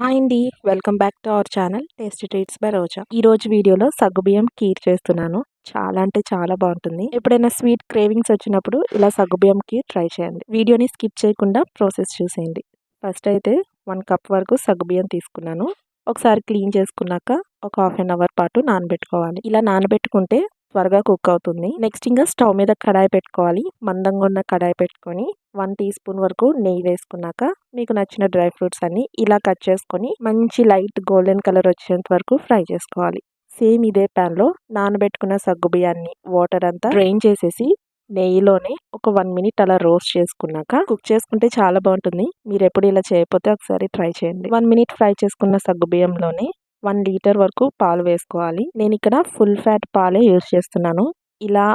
Hi అండి. Welcome back to our channel tasty treats by Roja. ఈరోజు వీడియోలో సగ్గుబియ్యం కీర్ చేస్తున్నాను. చాలా అంటే చాలా బాగుంటుంది. ఎప్పుడైనా స్వీట్ క్రేవింగ్స్ వచ్చినప్పుడు ఇలా సగ్గుబియ్యం కీర్ ట్రై చేయండి. వీడియోని స్కిప్ చేయకుండా ప్రాసెస్ చూసేయండి. ఫస్ట్ అయితే వన్ కప్ వరకు సగ్గుబియ్యం తీసుకున్నాను. ఒకసారి క్లీన్ చేసుకున్నాక ఒక హాఫ్ అన్ అవర్ పాటు నానబెట్టుకోవాలి. ఇలా నానబెట్టుకుంటే త్వరగా కుక్ అవుతుంది. నెక్స్ట్ ఇంకా స్టవ్ మీద కడాయి పెట్టుకోవాలి. మందంగా ఉన్న కడాయి పెట్టుకొని వన్ టీ స్పూన్ వరకు నెయ్యి వేసుకున్నాక మీకు నచ్చిన డ్రై ఫ్రూట్స్ అన్ని ఇలా కట్ చేసుకొని మంచి లైట్ గోల్డెన్ కలర్ వచ్చేంత వరకు ఫ్రై చేసుకోవాలి. సేమ్ ఇదే ప్యాన్లో నానబెట్టుకున్న సగ్గు బియ్యాన్ని వాటర్ అంతా డ్రైన్ చేసేసి నెయ్యిలోనే ఒక వన్ మినిట్ అలా రోస్ట్ చేసుకున్నాక కుక్ చేసుకుంటే చాలా బాగుంటుంది. మీరు ఎప్పుడు ఇలా చేయకపోతే ఒకసారి ట్రై చేయండి. వన్ మినిట్ ఫ్రై చేసుకున్న సగ్గు బియ్యంలోనే వన్ లీటర్ వరకు పాలు వేసుకోవాలి. నేను ఇక్కడ ఫుల్ ఫ్యాట్ పాలే యూజ్ చేస్తున్నాను. ఇలా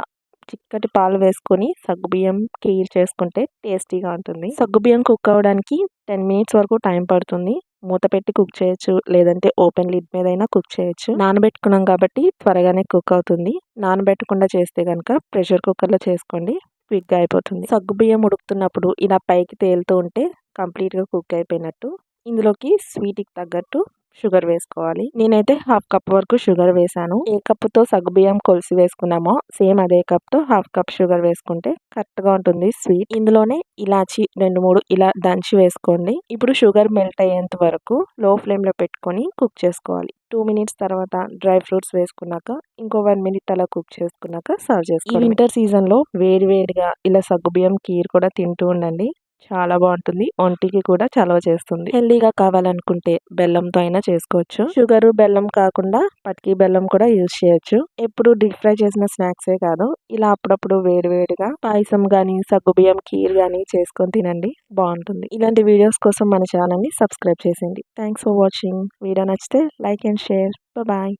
చిక్కటి పాలు వేసుకొని సగ్గుబియ్యం కీర్ చేసుకుంటే టేస్టీగా ఉంటుంది. సగ్గుబియ్యం కుక్ అవ్వడానికి టెన్ మినిట్స్ వరకు టైం పడుతుంది. మూత పెట్టి కుక్ చేయొచ్చు లేదంటే ఓపెన్ లిడ్ మీద అయినా కుక్ చేయొచ్చు. నానబెట్టుకున్నాం కాబట్టి త్వరగానే కుక్ అవుతుంది. నానబెట్టకుండా చేస్తే కనుక ప్రెషర్ కుక్కర్లో చేసుకోండి క్విక్గా అయిపోతుంది. సగ్గుబియ్యం ఉడుకుతున్నప్పుడు ఇలా పైకి తేలుతూ ఉంటే కంప్లీట్గా కుక్ అయిపోయినట్టు. ఇందులోకి స్వీట్కి తగ్గట్టు షుగర్ వేసుకోవాలి. నేనైతే హాఫ్ కప్ వరకు షుగర్ వేసాను. ఏ కప్పుతో సగ్గుబియ్యం కొలిసి వేసుకున్నామో సేమ్ అదే కప్తో హాఫ్ కప్ షుగర్ వేసుకుంటే కరెక్ట్గా ఉంటుంది స్వీట్. ఇందులోనే ఇలాచి రెండు మూడు ఇలా దంచి వేసుకోండి. ఇప్పుడు షుగర్ మెల్ట్ అయ్యేంత వరకు లో ఫ్లేమ్లో పెట్టుకొని కుక్ చేసుకోవాలి. టూ మినిట్స్ తర్వాత డ్రై ఫ్రూట్స్ వేసుకున్నాక ఇంకో వన్ మినిట్ అలా కుక్ చేసుకున్నాక సర్వ్ చేసుకోవాలి వింటర్ సీజన్లో వేడి వేడిగా ఇలా సగ్గుబియ్యం కీర్ కూడా తింటూ ఉండండి. చాలా బాగుంటుంది. ఒంటికి కూడా చలవ చేస్తుంది. హెల్దీగా కావాలనుకుంటే బెల్లంతో అయినా చేసుకోవచ్చు. షుగర్ బెల్లం కాకుండా పట్కి బెల్లం కూడా యూజ్ చేయొచ్చు. ఎప్పుడు డీప్ ఫ్రై చేసిన స్నాక్సే కాదు. ఇలా అప్పుడప్పుడు వేడివేడిగా పాయసం కానీ సగ్గుబియ్యం కీర్ కానీ చేసుకొని తినండి. బాగుంటుంది. ఇలాంటి వీడియోస్ కోసం మన ఛానల్ని సబ్స్క్రైబ్ చేసింది థ్యాంక్స్ ఫర్ వాచింగ్. వీడియో నచ్చితే లైక్ అండ్ షేర్. బాయ్.